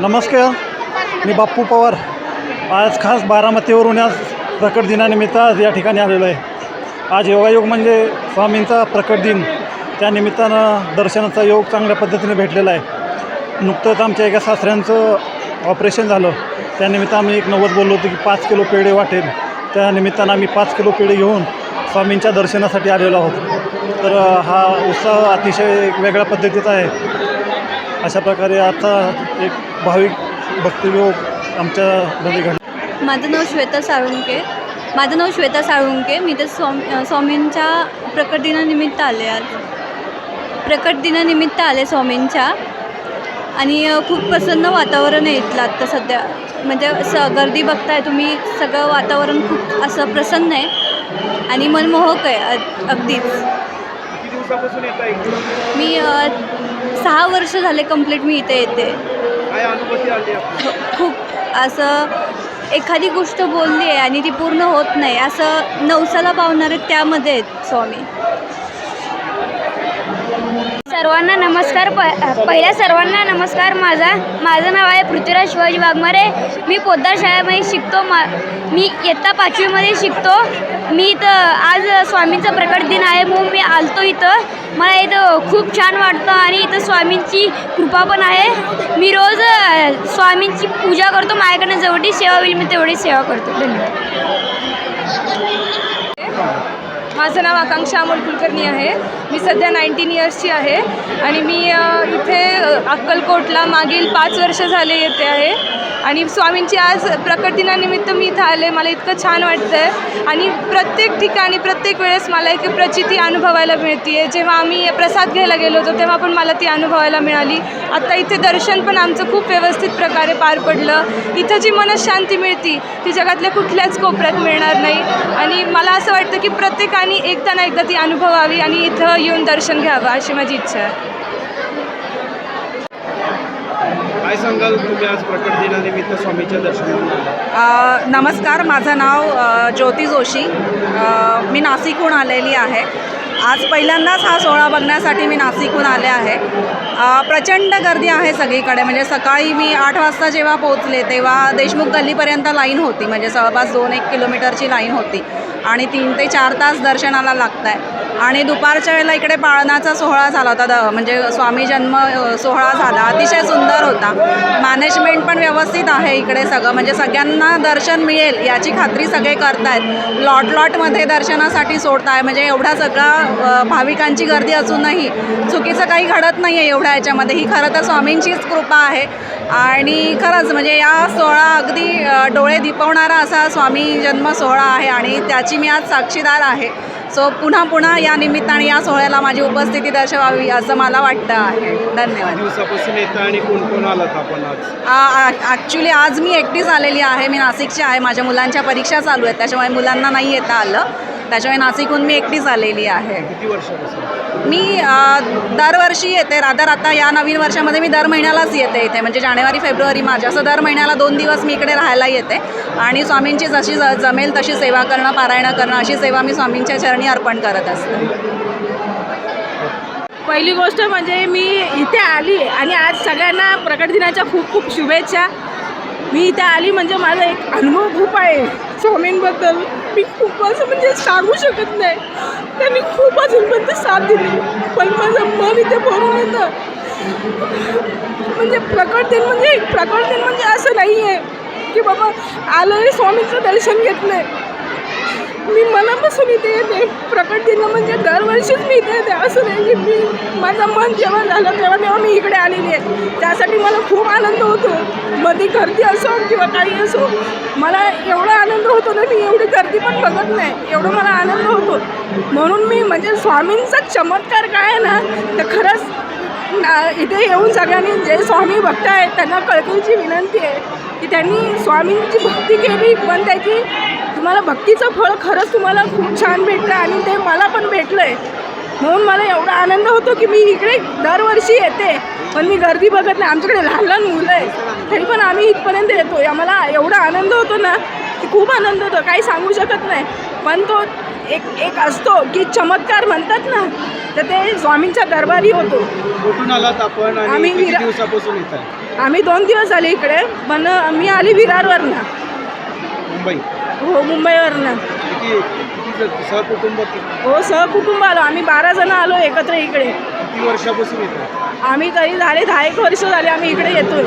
नमस्कार मी बाप्पू पवार. आज खास बारामतीवरून आज प्रकट दिनानिमित्त आज या ठिकाणी आलेलो आहे. आज योगायोग म्हणजे स्वामींचा प्रकट दिन. त्या निमित्तानं दर्शनाचा योग चांगल्या पद्धतीने भेटलेला आहे. नुकतंच आमच्या एका सासऱ्यांचं ऑपरेशन झालं. त्यानिमित्त आम्ही एक नव्वद बोललो होतो की पाच किलो पेढे वाटेल. त्यानिमित्तानं आम्ही पाच किलो पेढे घेऊन स्वामींच्या दर्शनासाठी आलेलो आहोत. तर हा उत्साह अतिशय वेगळ्या पद्धतीचा आहे. अशा प्रकारे आता एक भाविक भक्तियोग आमच्यामध्ये घड माझं नाव श्वेता साळुंके. माझं नाव श्वेता साळुंके. मी तर स्वामी स्वामींच्या प्रकट दिनानिमित्त आले आज. प्रकट दिनानिमित्त आले स्वामींच्या आणि खूप प्रसन्न वातावरण आहे इथलं आत्ता सध्या. म्हणजे स गर्दी बघताय तुम्ही सगळं वातावरण खूप असं प्रसन्न आहे. आणि मनमोहक आहे अगदीच. दिवसापासून येत आहे? मी सहा वर्ष झाले कंप्लीट मी इथे येते. काय अनुभूती आली आपली? खूप असं एखादी गोष्ट बोलली आहे आणि ती पूर्ण होत नाही असं नवसाला पावणारे त्यामध्ये आहेत स्वामी. सर्वांना नमस्कार प पहिल्या सर्वांना नमस्कार माझा माझं नाव आहे पृथ्वीराज शिवाजी वाघमारे. मी पोद्दार शाळेमध्ये शिकतो मा मी इयत्ता पाचवीमध्ये शिकतो. मी इथं आज स्वामींचा प्रकट दिन आहे म्हणून मी आलतो इथं. मला इथं खूप छान वाटतं आणि इथं स्वामींची कृपा पण आहे. मी रोज स्वामींची पूजा करतो. माझ्याकडनं जेवढी सेवा होईल मी तेवढी सेवा करतो. धन्यवाद. माझं नाव आकांक्षा अमोल कुलकर्णी आहे. मी सध्या नाईन्टीन इयर्सची आहे. आणि मी इथे अक्कलकोटला मागील पाच वर्ष झाले येते आहे. आणि स्वामींची आज प्रकट दिनानिमित्त मी इथं आले. मला इतकं छान वाटतं आहे आणि प्रत्येक ठिकाणी प्रत्येक वेळेस मला एक प्रचिती अनुभवायला मिळते आहे जेव्हा आम्ही प्रसाद घ्यायला गेलो होतो तेव्हा पण मला ती अनुभवायला मिळाली. आता इथे दर्शन पण आमचं खूप व्यवस्थित प्रकारे पार पडलं. इथं जी मनशांती मिळती ती जगातल्या कुठल्याच कोपऱ्यात मिळणार नाही. आणि मला असं वाटतं की प्रत्येकाने एकदा ना एकदा ती अनुभवावी आणि इथं येऊन दर्शन घ्यावं अशी माझी इच्छा आहे. काय सांगाल तुम्ही आज प्रकट दिनानिमित्त स्वामीच्या दर्शनाला? नमस्कार माझं नाव ज्योती जोशी. मी नाशिकहून आलेली आहे. आज पहिल्यांदाच हा सोहळा बघण्यासाठी मी नाशिकहून आले आहे. प्रचंड गर्दी आहे सगळीकडे. म्हणजे सकाळी मी आठ वाजता जेव्हा पोहोचले तेव्हा देशमुख गल्लीपर्यंत लाईन होती. म्हणजे जवळपास दोन एक किलोमीटरची लाईन होती. आणि तीन ते चार तास दर्शनाला लागत आहे आणि दुपारच्या वेळेला इकडे पाळणाचा सोहळा झाला होता. द म्हणजे स्वामी जन्म सोहळा झाला. अतिशय सुंदर होता. मॅनेजमेंट पण व्यवस्थित आहे इकडे सगळं. म्हणजे सगळ्यांना दर्शन मिळेल याची खात्री सगळे करतायत. लॉट लॉटमध्ये दर्शनासाठी सोडताय. म्हणजे एवढा सगळा भाविकांची गर्दी असूनही चुकीचं काही घडत नाही आहे एवढ्या याच्यामध्ये ही खरं तर स्वामींचीच कृपा आहे. आणि खरंच म्हणजे या सोहळा अगदी डोळे दिपवणारा असा स्वामी जन्म सोहळा आहे आणि त्याची मी आज साक्षीदार आहे. सो पुन्हा पुन्हा या निमित्ताने या सोहळ्याला माझी उपस्थिती दर्शवावी असं मला वाटतं आहे. धन्यवाद. ॲक्च्युली आज मी एकटीच आलेली आहे. मी नाशिकची आहे. माझ्या मुलांच्या परीक्षा चालू आहेत. त्याच्यामुळे मुलांना नाही येता आलं. त्याच्यामुळे नाशिकहून मी एकटीच आलेली आहे. किती वर्षापासून? मी अ, दरवर्षी येते. रादर आता या नवीन वर्षामध्ये मी दर महिन्यालाच येते इथे. म्हणजे जानेवारी फेब्रुवारी मार्च असं दर महिन्याला दोन दिवस मी इकडे राहायला येते. आणि स्वामींची जशी ज जमेल तशी सेवा करणं पारायणं करणं अशी सेवा मी स्वामींच्या चरणी अर्पण करत असते. पहिली गोष्ट म्हणजे मी इथे आली आणि आज सगळ्यांना प्रकट दिनाच्या खूप खूप शुभेच्छा. मी इथे आली म्हणजे माझा एक अनुभव खूप आहे स्वामींबद्दल. मी खूप असं म्हणजे सांगू शकत नाही. त्यांनी खूप अजूनपर्यंत साथ दिली. पण माझं मन इथे भरून येतं. म्हणजे प्रकट दिन म्हणजे प्रकट दिन म्हणजे असं नाही आहे की बाबा आलं स्वामीचं दर्शन घेतलं मी मनापासून इथे येते. प्रकट दिनं म्हणजे दरवर्षीच मी इथे येते. असं नाही की मी माझं मन जेव्हा झालं तेव्हा तेव्हा मी इकडे आलेली आहे. त्यासाठी मला खूप आनंद होतो. मध्ये गर्दी असो किंवा काही असो मला एवढा आनंद होतो ना मी एवढी गर्दी पण बघत नाही. एवढं मला आनंद होतो. म्हणून मी म्हणजे स्वामींचा चमत्कार काय आहे ना तर खरंच ना इथे येऊन सगळ्यांनी जे स्वामी भक्त आहेत त्यांना कळकळीची विनंती आहे की त्यांनी स्वामींची भक्ती केली पण त्याची तुम्हाला भक्तीचं फळ खरंच तुम्हाला खूप छान भेटलं आणि ते मला पण भेटलं आहे म्हणून मला एवढा आनंद होतो की मी इकडे दरवर्षी येते. पण मी गर्दी बघत नाही. आमच्याकडे लहान लहान मुलं आहेत. तरी पण आम्ही इथपर्यंत येतो. आम्हाला एवढा आनंद होतो ना की खूप आनंद होतो. काही सांगू शकत नाही. पण तो एक एक असतो की चमत्कार म्हणतात ना तर ते स्वामींच्या दरबारी होतो. कुठून आलात आपण आम्ही विरा- दिवसापासून आहे? आम्ही दोन दिवस झाले इकडे पण मी आली विरारवरनं. मुंबई. हो मुंबईवरनं. किती सहकुटुंब किती? हो सहकुटुंब आलो आम्ही बारा जण आलो एकत्र इकडे. किती वर्षापासून आम्ही तरी झाले दहा एक वर्ष झाले आम्ही इकडे येतोय.